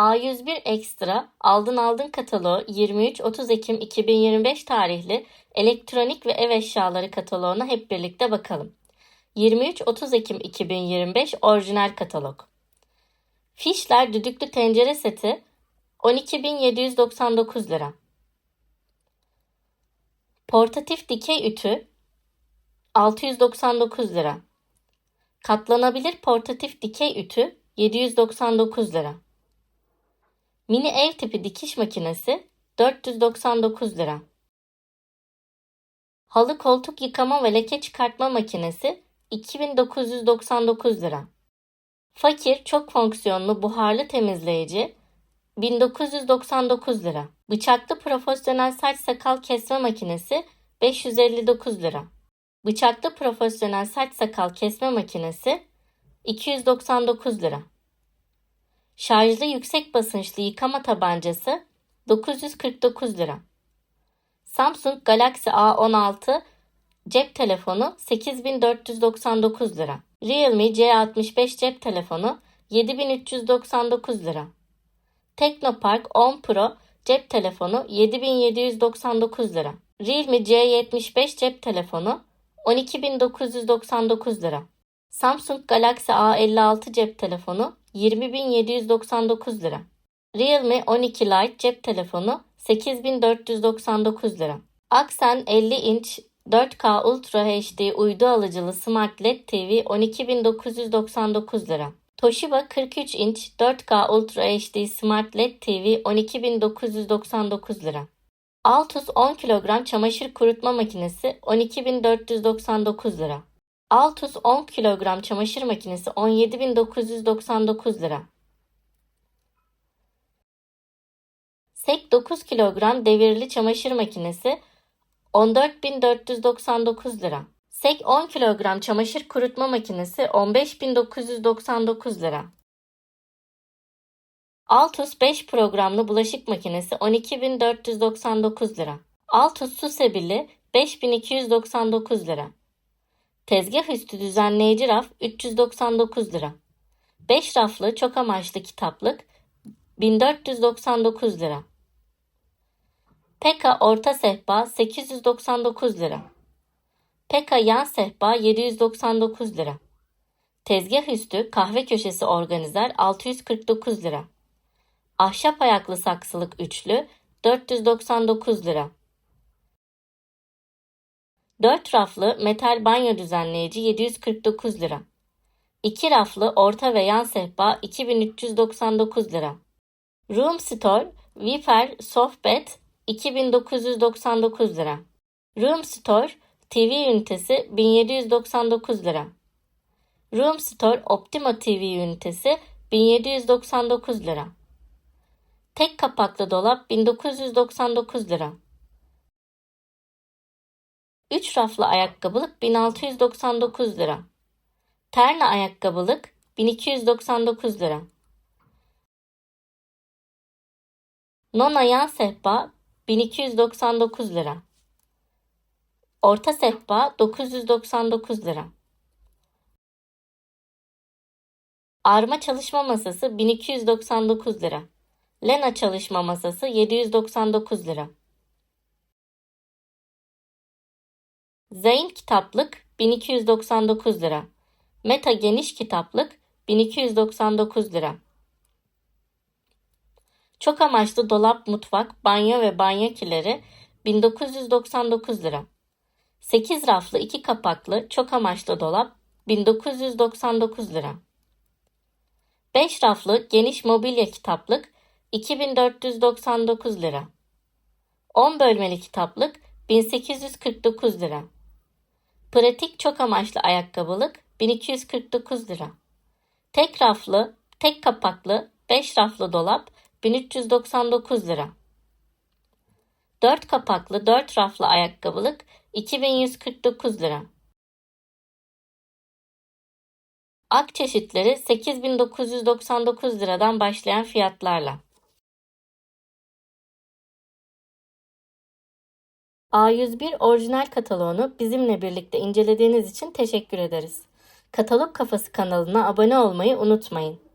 A101 Ekstra Aldın Aldın kataloğu 23-30 Ekim 2025 tarihli elektronik ve ev eşyaları kataloğuna hep birlikte bakalım. 23-30 Ekim 2025 orijinal katalog. Fişler düdüklü tencere seti 12.799 lira. Portatif dikey ütü 699 lira. Katlanabilir portatif dikey ütü 799 lira. Mini ev tipi dikiş makinesi 499 lira. Halı koltuk yıkama ve leke çıkartma makinesi 2999 lira. Fakir çok fonksiyonlu buharlı temizleyici 1999 lira. Bıçaklı profesyonel saç sakal kesme makinesi 559 lira. Bıçaklı profesyonel saç sakal kesme makinesi 299 lira. Şarjlı yüksek basınçlı yıkama tabancası 949 lira. Samsung Galaxy A16 cep telefonu 8499 lira. Realme C65 cep telefonu 7399 lira. Teknopark 10 Pro cep telefonu 7799 lira. Realme C75 cep telefonu 12999 lira. Samsung Galaxy A56 cep telefonu 20799 lira. Realme 12 Lite cep telefonu 8499 lira. Aksen 50 inç 4K Ultra HD uydu alıcılı Smart LED TV 12999 lira. Toshiba 43 inç 4K Ultra HD Smart LED TV 12999 lira. Altus 10 kilogram çamaşır kurutma makinesi 12499 lira. Altus 10 kilogram çamaşır makinesi 17999 lira. Sek 9 kilogram devirli çamaşır makinesi 14499 lira. Sek 10 kilogram çamaşır kurutma makinesi 15999 lira. Altus 5 programlı bulaşık makinesi 12499 lira. Altus su sebili 5299 lira. Tezgah üstü düzenleyici raf 399 lira. 5 raflı çok amaçlı kitaplık 1499 lira. Peka orta sehpa 899 lira. Peka yan sehpa 799 lira. Tezgah üstü kahve köşesi organizer 649 lira. Ahşap ayaklı saksılık üçlü 499 lira. 4 raflı metal banyo düzenleyici 749 lira. 2 raflı orta ve yan sehpa 2399 lira. Room Store Viper Softbed 2999 lira. Room Store TV ünitesi 1799 lira. Room Store Optima TV ünitesi 1799 lira. Tek kapaklı dolap 1999 lira. 3 raflı ayakkabılık 1699 lira. Terna ayakkabılık 1299 lira. Nona yan sehpa 1299 lira. Orta sehpa 999 lira. Arma çalışma masası 1299 lira. Lena çalışma masası 799 lira. Zeyn kitaplık 1299 lira. Meta geniş kitaplık 1299 lira. Çok amaçlı dolap, mutfak, banyo ve banyo kileri 1999 lira. 8 raflı 2 kapaklı çok amaçlı dolap 1999 lira. 5 raflı geniş mobilya kitaplık 2499 lira. 10 bölmeli kitaplık 1849 lira. Pratik çok amaçlı ayakkabılık 1249 lira. Tek raflı, tek kapaklı 5 raflı dolap 1399 lira. 4 kapaklı 4 raflı ayakkabılık 2149 lira. Ak çeşitleri 8999 liradan başlayan fiyatlarla. A101 orijinal kataloğunu bizimle birlikte incelediğiniz için teşekkür ederiz. Katalog Kafası kanalına abone olmayı unutmayın.